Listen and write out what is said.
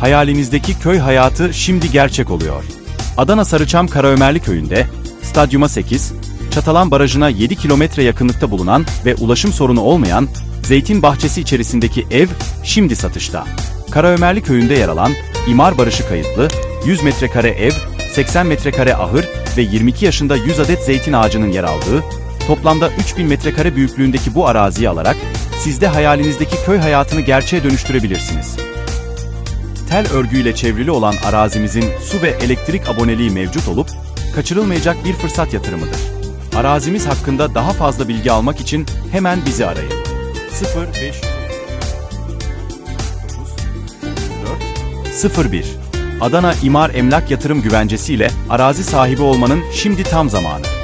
Hayalinizdeki köy hayatı şimdi gerçek oluyor. Adana Sarıçam Karaömerli Köyü'nde, stadyuma 8, Çatalan Barajı'na 7 kilometre yakınlıkta bulunan ve ulaşım sorunu olmayan Zeytin Bahçesi içerisindeki ev şimdi satışta. Karaömerli Köyü'nde yer alan imar barışı kayıtlı 100 metrekare ev, 80 metrekare ahır ve 22 yaşında 100 adet zeytin ağacının yer aldığı, toplamda 3000 metrekare büyüklüğündeki bu araziyi alarak siz de hayalinizdeki köy hayatını gerçeğe dönüştürebilirsiniz. Tel örgüyle çevrili olan arazimizin su ve elektrik aboneliği mevcut olup, kaçırılmayacak bir fırsat yatırımıdır. Arazimiz hakkında daha fazla bilgi almak için hemen bizi arayın. 0 5 01 Adana İmar Emlak Yatırım Güvencesi ile arazi sahibi olmanın şimdi tam zamanı.